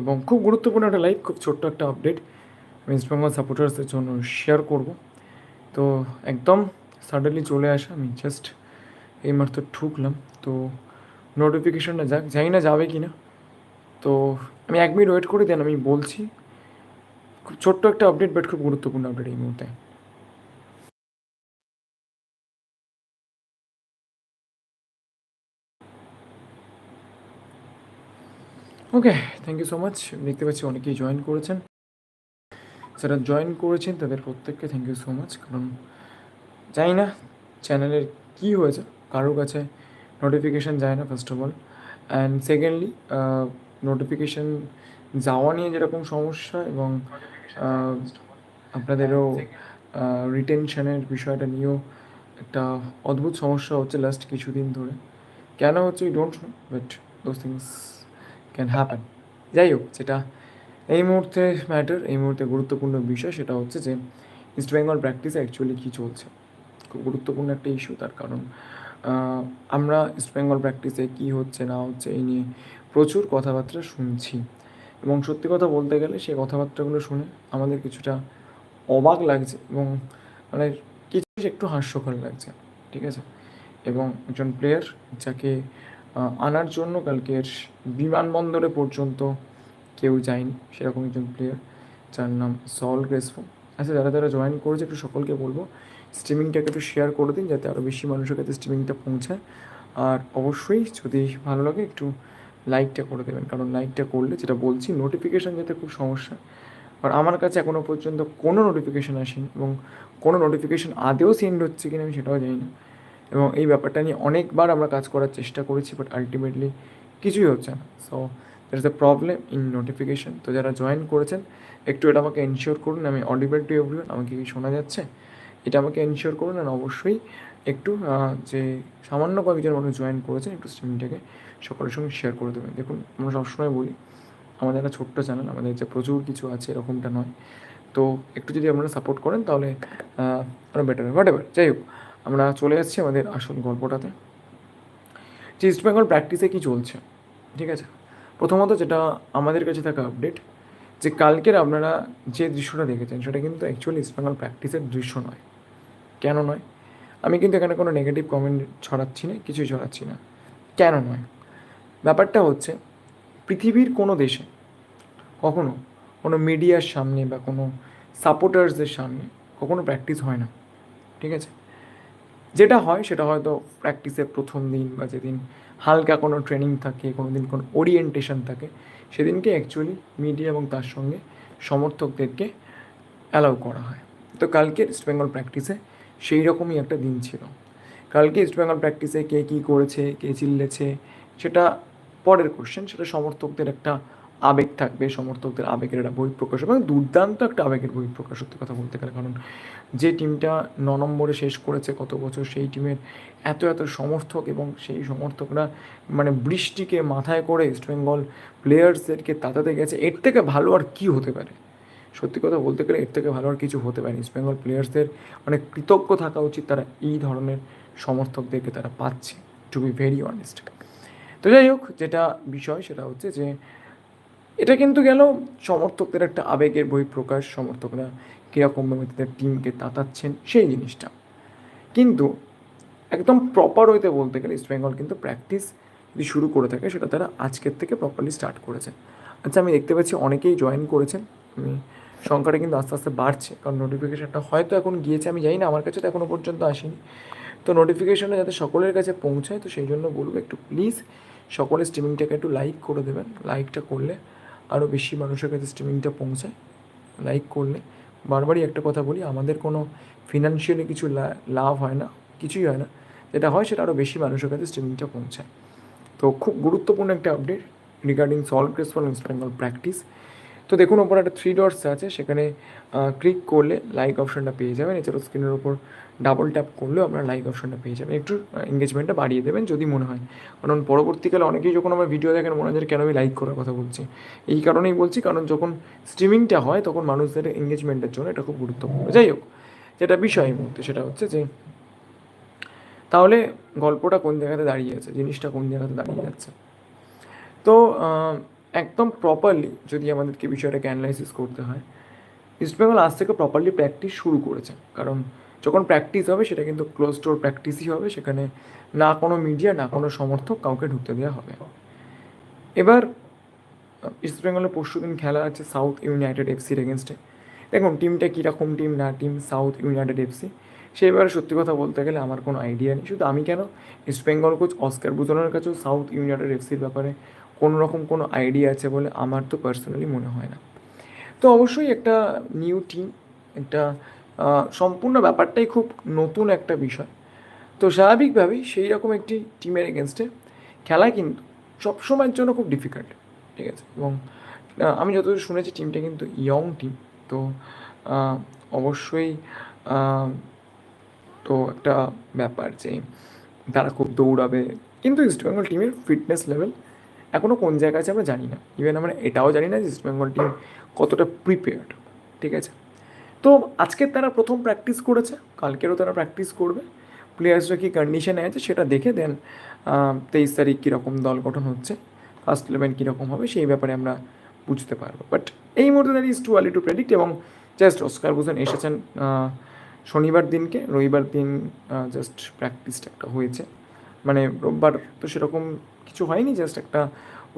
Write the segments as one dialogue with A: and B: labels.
A: এবং খুব গুরুত্বপূর্ণ একটা লাইভ খুব ছোট্ট একটা আপডেট আমি ইস্ট বেঙ্গল সাপোর্টার্সদের জন্য শেয়ার করব। তো একদম সাডেনলি চলে আসা, আমি জাস্ট এই মাত্র ঠুকলাম তো নোটিফিকেশানটা যাক, জানি না যাবে কি না তো আমি এক মিনিট ওয়েট করে দেন, আমি বলছি, খুব ছোট্ট একটা আপডেট বাট খুব গুরুত্বপূর্ণ আপডেট এই মুহূর্তে। Okay thank you so much দেখতে পাচ্ছি অনেকেই জয়েন করেছেন। যারা জয়েন করেছেন, তাদের প্রত্যেককে থ্যাংক ইউ সো মাচ কারণ জানি না চ্যানেলের কী হয়েছে কারোর কাছে নোটিফিকেশান যায় না first of all and secondly notification যাওয়া নিয়ে যেরকম সমস্যা এবং আপনাদেরও রিটেনশনের বিষয়টা নিয়েও একটা অদ্ভুত সমস্যা হচ্ছে লাস্ট কিছুদিন ধরে। কেন হচ্ছে you don't know but those things can happen যাই হোক, যেটা এই মুহূর্তে ম্যাটার এই মুহূর্তে গুরুত্বপূর্ণ বিষয় সেটা হচ্ছে যে ইস্ট বেঙ্গল প্র্যাকটিসে অ্যাকচুয়ালি কী চলছে? খুব গুরুত্বপূর্ণ একটা ইস্যু তার কারণ আমরা ইস্ট বেঙ্গল প্র্যাকটিসে কী হচ্ছে, না হচ্ছে, এই নিয়ে প্রচুর কথাবার্তা শুনছি। এবং সত্যি কথা বলতে গেলে সেই কথাবার্তাগুলো শুনে আমাদের কিছুটা অবাক লাগছে এবং মানে কিছু একটু হাস্যকর লাগছে, ঠিক আছে? এবং একজন প্লেয়ার যাকে আনার জন্য কালকের বিমানবন্দরে পর্যন্ত কেউ যায়নি। সেরকম একজন প্লেয়ার যার নাম সল গ্রেসফো। আচ্ছা যারা যারা জয়েন করেছে, একটু সকলকে বলব স্ট্রিমিংটাকে একটু শেয়ার করে দিন, যাতে আরও বেশি মানুষের কাছে স্ট্রিমিংটা পৌঁছায়। আর অবশ্যই যদি ভালো লাগে, একটু লাইকটা করে দেবেন। কারণ লাইকটা করলে যেটা বলছি নোটিফিকেশান যেতে খুব সমস্যা। আর আমার কাছে এখনও পর্যন্ত কোনো নোটিফিকেশান আসেনি এবং কোনো নোটিফিকেশান আদেও সেন্ড হচ্ছে কিনা আমি সেটাও জানি না। এবং এই ব্যাপারটা নিয়ে অনেকবার আমরা কাজ করার চেষ্টা করেছি বাট আলটিমেটলি কিছুই হচ্ছে না। So there is a problem in notification তো যারা জয়েন করেছেন, একটু এটা আমাকে এনশিওর করুন, আমি অডিবেল টু এভরিওয়ান আমাকে কি শোনা যাচ্ছে? এটা আমাকে এনশিওর করুন আর অবশ্যই একটু যে সামান্য কয়েকজন মানুষ জয়েন করেছেন, একটু স্ট্রিমটাকে সকলের সঙ্গে শেয়ার করে দেবেন। দেখুন, আমরা সবসময় বলি, আমাদের একটা ছোট্ট চ্যানেল আমাদের যে প্রচুর কিছু আছে, এরকমটা নয়। তো একটু যদি আপনারা সাপোর্ট করেন, তাহলে আরও বেটার হোয়াট এভার যাই হোক। আমরা চলে যাচ্ছি আমাদের আসল গল্পটাতে। যে ইস্ট বেঙ্গল প্র্যাকটিসে কী চলছে, ঠিক আছে? প্রথমত যেটা আমাদের কাছে থাকা আপডেট যে কালকের আপনারা যে দৃশ্যটা দেখেছেন, সেটা কিন্তু অ্যাকচুয়ালি ইস্ট বেঙ্গল প্র্যাকটিসের দৃশ্য নয়। কেন নয়? আমি কিন্তু এখানে কোনো নেগেটিভ কমেন্ট ছড়াচ্ছি না, কিছুই ছড়াচ্ছি না। কেন নয়? ব্যাপারটা হচ্ছে, পৃথিবীর কোনো দেশে, কখনো কোনো মিডিয়ার সামনে বা কোনো সাপোর্টার্সদের সামনে কখনো প্র্যাকটিস হয় না, ঠিক আছে? যেটা হয় সেটা হয়তো প্র্যাকটিসের প্রথম দিন বা যেদিন হালকা কোনো ট্রেনিং থাকে কোনো দিন কোনো ওরিয়েন্টেশন থাকে, সেদিনকে অ্যাকচুয়ালি মিডিয়া এবং তার সঙ্গে সমর্থকদেরকে অ্যালাউ করা হয়। তো কালকে ইস্ট বেঙ্গল প্র্যাকটিসে সেই রকমই একটা দিন ছিল। কালকে ইস্ট বেঙ্গল প্র্যাকটিসে কে কী করেছে, কে চিল্লেছে, সেটা পরের কোশ্চেন সেটা সমর্থকদের একটা আবেগ থাকবে, সমর্থকদের আবেগের একটা বহিঃপ্রকাশ এবং দুর্দান্ত একটা আবেগের বহিঃপ্রকাশ সত্যি কথা বলতে গেলে। কারণ যে টিমটা ন নম্বরে শেষ করেছে কত বছর, সেই টিমের এত এত সমর্থক এবং সেই সমর্থকরা মানে বৃষ্টিকে মাথায় করে ইস্টবেঙ্গল প্লেয়ার্সদেরকে তাতাতে গেছে, এর থেকে ভালো আর কী হতে পারে? সত্যি কথা বলতে গেলে এর থেকে ভালো আর কিছু হতে পারে ইস্ট বেঙ্গল প্লেয়ার্সদের অনেক কৃতজ্ঞ থাকা উচিত তারা এই ধরনের সমর্থকদেরকে তারা পাচ্ছে টু বি ভেরি অনেস্ট তো যাই হোক, যেটা বিষয় সেটা হচ্ছে যে এটা কিন্তু গেল সমর্থকদের একটা আবেগের বহিঃপ্রকাশ। সমর্থকরা কীরকমভাবে তাদের টিমকে তাতাচ্ছেন সেই জিনিসটা। কিন্তু একদম প্রপার হইতে বলতে গেলে ইস্ট বেঙ্গল কিন্তু প্র্যাকটিস যদি শুরু করে থাকে, সেটা তারা আজকের থেকে প্রপারলি স্টার্ট করেছে। আচ্ছা আমি দেখতে পাচ্ছি অনেকেই জয়েন করেছেন। আমি সংখ্যাটা কিন্তু আস্তে আস্তে বাড়ছে। কারণ নোটিফিকেশানটা হয়তো এখন গিয়েছে, আমি জানি না, আমার কাছে তো এখনও পর্যন্ত আসেনি। তো নোটিফিকেশানটা যাতে সকলের কাছে পৌঁছায়, তো সেই জন্য বলব একটু প্লিজ সকলে স্ট্রিমিংটাকে একটু লাইক করে দেবেন। লাইকটা করলে আরও বেশি মানুষের কাছে স্ট্রিমিংটা পৌঁছায়। লাইক করলে। বারবারই একটা কথা বলি, আমাদের কোনো ফিনান্সিয়ালি কিছু লাভ হয় না, কিছুই হয় না। যেটা হয় সেটা আরও বেশি মানুষের কাছে স্ট্রিমিংটা পৌঁছায়। তো খুব গুরুত্বপূর্ণ একটা আপডেট রিগার্ডিং সলভ গ্রেসফল ইস্ট বেঙ্গল প্র্যাকটিস তো দেখুন, ওপর একটা থ্রি ডটস আছে, সেখানে ক্লিক করলে লাইক অপশনটা পেয়ে যাবেন। এছাড়াও স্ক্রিনের ওপর ডাবল ট্যাপ করলেও আপনারা লাইক অপশনটা পেয়ে যাবেন। একটু এঙ্গেজমেন্টটা বাড়িয়ে দেবেন যদি মনে হয়। কারণ পরবর্তীকালে অনেকেই যখন আমার ভিডিও দেখেন, মনে হয় কেন আমি লাইক করার কথা বলছি। এই কারণেই বলছি, কারণ যখন স্ট্রিমিংটা হয়, তখন মানুষদের এঙ্গেজমেন্টের জন্য এটা খুব গুরুত্বপূর্ণ। যাই হোক, যেটা বিষয় মুহূর্তে, সেটা হচ্ছে যে, তাহলে গল্পটা কোন জায়গাতে দাঁড়িয়ে আছে? জিনিসটা কোন জায়গাতে দাঁড়িয়ে যাচ্ছে? তো একদম প্রপারলি যদি আমাদেরকে বিষয়টাকে অ্যানালাইসিস করতে হয় ইস্টবেঙ্গল আজ থেকে প্রপারলি প্র্যাকটিস শুরু করেছে। কারণ যখন প্র্যাকটিস হবে, সেটা কিন্তু ক্লোজ ডোর প্র্যাকটিসই হবে, সেখানে না কোনো মিডিয়া না কোনো সমর্থক কাউকে ঢুকতে দেওয়া হবে। এবার ইস্ট বেঙ্গলের পরশু দিন খেলা আছে সাউথ ইউনাইটেড এফসির এগেনস্টে দেখুন টিমটা কীরকম টিম না টিম সাউথ ইউনাইটেড এফসি সেবারে সত্যি কথা বলতে গেলে আমার কোনো আইডিয়া নেই। শুধু আমি কেন? ইস্ট বেঙ্গল কোচ অস্কার বুজনের কাছেও সাউথ ইউনাইটেড এফসির ব্যাপারে কোনো রকম কোনো আইডিয়া আছে বলে আমার তো পার্সোনালি মনে হয় না। তো অবশ্যই একটা নিউ টিম একটা সম্পূর্ণ ব্যাপারটাই খুব নতুন একটা বিষয়। তো স্বাভাবিকভাবেই সেই রকম একটি টিমের এগেনস্টে খেলা কিন্তু সবসময়ের জন্য খুব ডিফিকাল্ট ঠিক আছে? এবং আমি যতদূর শুনেছি টিমটা কিন্তু ইয়ং টিম তো অবশ্যই তো একটা ব্যাপার যে তারা খুব দৌড়াবে। কিন্তু ইস্টবেঙ্গল টিমের ফিটনেস লেভেল এখনও কোন জায়গায় আছে আমরা জানি না। ইভেন আমরা এটাও জানি না যে ইস্টবেঙ্গল টিম কতটা প্রিপেয়ার্ড ঠিক আছে? তো আজকে তারা প্রথম প্র্যাকটিস করেছে, কালকেরও তারা প্র্যাকটিস করবে। প্লেয়ার্সরা কী কন্ডিশনে আছে সেটা দেখে দেন তেইশ তারিখ কীরকম দল গঠন হচ্ছে ফার্স্ট ইলেভেন কীরকম হবে সেই ব্যাপারে আমরা বুঝতে পারব। বাট এই মুহূর্তে that is too early to predict এবং জাস্ট অস্কার বুঝেন এসেছেন শনিবার দিনকে, রবিবার দিন জাস্ট প্র্যাকটিসটা একটা হয়েছে। মানে রোববার তো সেরকম কিছু হয়নি জাস্ট একটা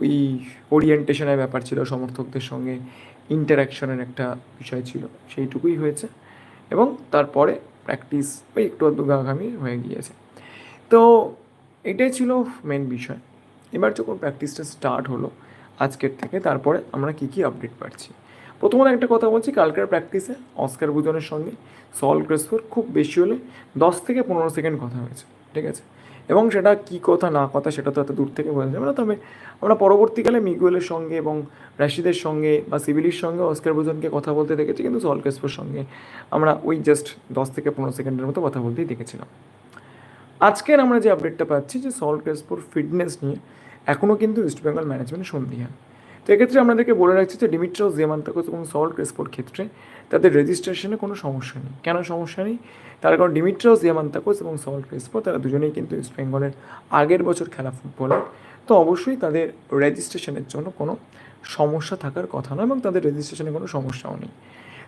A: ওই ওরিয়েন্টেশনের ব্যাপার ছিল সমর্থকদের সঙ্গে ইন্টারাকশনের একটা বিষয় ছিল, সেইটুকুই হয়েছে। এবং তারপরে প্র্যাকটিস ওই একটু আধটু গাঘামি হয়ে গিয়েছে। তো এটাই ছিল মেন বিষয়। এবার যখন প্র্যাকটিসটা স্টার্ট হলো আজকের থেকে, তারপরে আমরা কী কী আপডেট পাচ্ছি? প্রথমত একটা কথা বলছি, কালকের প্র্যাকটিসে অস্কার বুজনের সঙ্গে সল ক্রেসফোর খুব বেশি হলে দশ থেকে পনেরো সেকেন্ড কথা হয়েছে, ঠিক আছে? এবং সেটা কি কথা, না কথা সেটা তো এত দূর থেকে বোঝা যাবে না। তবে আমরা পরবর্তীকালে মিগুয়েলের সঙ্গে এবং রাশিদের সঙ্গে বা সিভিলির সঙ্গে অস্কার বোজনকে কথা বলতে দেখেছি, কিন্তু সল সঙ্গে আমরা ওই জাস্ট দশ থেকে পনেরো সেকেন্ডের মতো কথা বলতেই দেখেছিলাম। আজকের আমরা যে আপডেটটা পাচ্ছি যে সল ফিটনেস নিয়ে এখনও কিন্তু ইস্টবেঙ্গল ম্যানেজমেন্ট সন্দিহান তো এক্ষেত্রে আপনাদেরকে বলে রাখছি যে ডিমিট্রাস জেমান্তাকোস এবং সল্ট ক্রেসপোর ক্ষেত্রে তাদের রেজিস্ট্রেশনে কোনো সমস্যা নেই। কেন সমস্যা নেই? তার কারণ ডিমিট্রাস জেমান্তাকোস এবং সল্ট ক্রেসপো তারা দুজনেই কিন্তু ইস্টবেঙ্গলের আগের বছর খেলা ফুটবলার তো অবশ্যই তাদের রেজিস্ট্রেশনের জন্য কোনো সমস্যা থাকার কথা নয় এবং তাদের রেজিস্ট্রেশনে কোনো সমস্যাও নেই।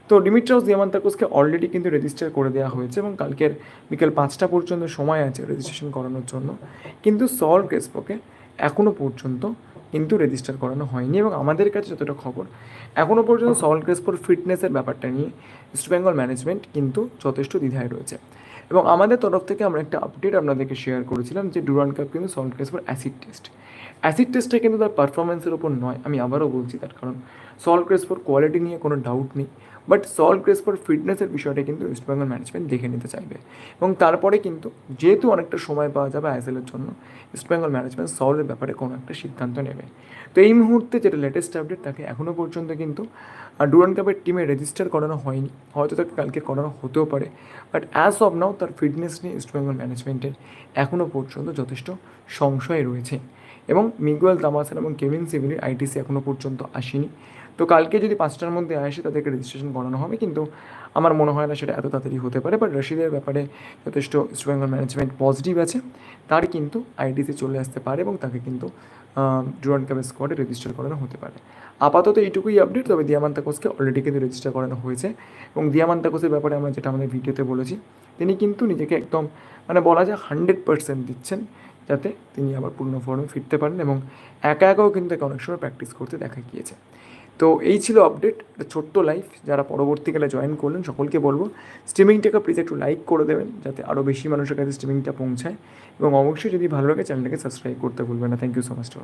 A: তো ডিমিট্রাস দিয়ামান্তাকোসকে অলরেডি কিন্তু রেজিস্টার করে দেওয়া হয়েছে এবং কালকের বিকেল পাঁচটা পর্যন্ত সময় আছে রেজিস্ট্রেশন করানোর জন্য। কিন্তু সল ক্রেসপোকে এখনও পর্যন্ত কিন্তু রেজিস্টার করানো হয়নি এবং আমাদের কাছে যতটা খবর এখনও পর্যন্ত সল্ট ক্রেসপোর ফিটনেসের ব্যাপারটা নিয়ে ইস্ট বেঙ্গল ম্যানেজমেন্ট কিন্তু যথেষ্ট দ্বিধায় রয়েছে। এবং আমাদের তরফ থেকে আমরা একটা আপডেট আপনাদেরকে শেয়ার করেছিলাম যে ডুরান কাপ কিন্তু সল্ট ক্রেসপোর অ্যাসিড টেস্ট অ্যাসিড টেস্টটা কিন্তু তার পারফরমেন্সের ওপর নয়, আমি আবারও বলছি তার কারণ। সল্ট ক্রেসপোর কোয়ালিটি নিয়ে কোনো ডাউট নেই। বাট সল ক্রেসপোর ফিটনেসের বিষয়টা কিন্তু ইস্টবেঙ্গল ম্যানেজমেন্ট দেখে নিতে চাইবে। এবং তারপরে কিন্তু যেহেতু অনেকটা সময় পাওয়া যাবে আইএসএলের জন্য ইস্টবেঙ্গল ম্যানেজমেন্ট সলের ব্যাপারে কোনো একটা সিদ্ধান্ত নেবে। তো এই মুহূর্তে যেটা লেটেস্ট আপডেট তাকে এখনও পর্যন্ত কিন্তু ডুরান কাপের টিমে রেজিস্টার করানো হয়নি। হয়তো তাকে কালকে করানো হতেও পারে। বাট অ্যাজ অফ নাও তার ফিটনেস নিয়ে ইস্টবেঙ্গল ম্যানেজমেন্টের এখনও পর্যন্ত যথেষ্ট সংশয় রয়েছে। এবং মিগুয়েল তামাসান এবং কেভিন সিভিলির আইটিসি এখনও পর্যন্ত আসেনি। তো কালকে যদি পাঁচটার মধ্যে আসে, তাদেরকে রেজিস্ট্রেশন করানো হবে। কিন্তু আমার মনে হয় না সেটা এত তাড়াতাড়ি হতে পারে। বাট রশিদের ব্যাপারে যথেষ্ট ইস্টবেঙ্গল ম্যানেজমেন্ট পজিটিভ আছে। তার কিন্তু আইডিতে চলে আসতে পারে এবং তাকে কিন্তু ডুরান কাপের স্কোয়াডে রেজিস্টার করানো হতে পারে। আপাতত এইটুকুই আপডেট তবে দিয়ামান্তা কোচকে অলরেডি কিন্তু রেজিস্টার করানো হয়েছে। এবং দিয়ামান্তা কোচের ব্যাপারে আমরা যেটা আমাদের ভিডিওতে বলেছি, তিনি কিন্তু নিজেকে একদম মানে বলা যায় হান্ড্রেড পার্সেন্ট দিচ্ছেন। যাতে তিনি আবার পূর্ণ ফর্মে ফিরতে পারেন এবং একা একাও কিন্তু অনেক সময় প্র্যাকটিস করতে দেখা গিয়েছে। তো এই ছিল আপডেট একটা ছোট্ট লাইফ যারা পরবর্তীকালে জয়েন করলেন, সকলকে বলব স্ট্রিমিংটাকে প্লিজ একটু লাইক করে দেবেন, যাতে আরও বেশি মানুষের কাছে স্ট্রিমিংটা পৌঁছায়। এবং অবশ্যই যদি ভালো লাগে চ্যানেলটাকে সাবস্ক্রাইব করতে ভুলবেন না। Thank you so much to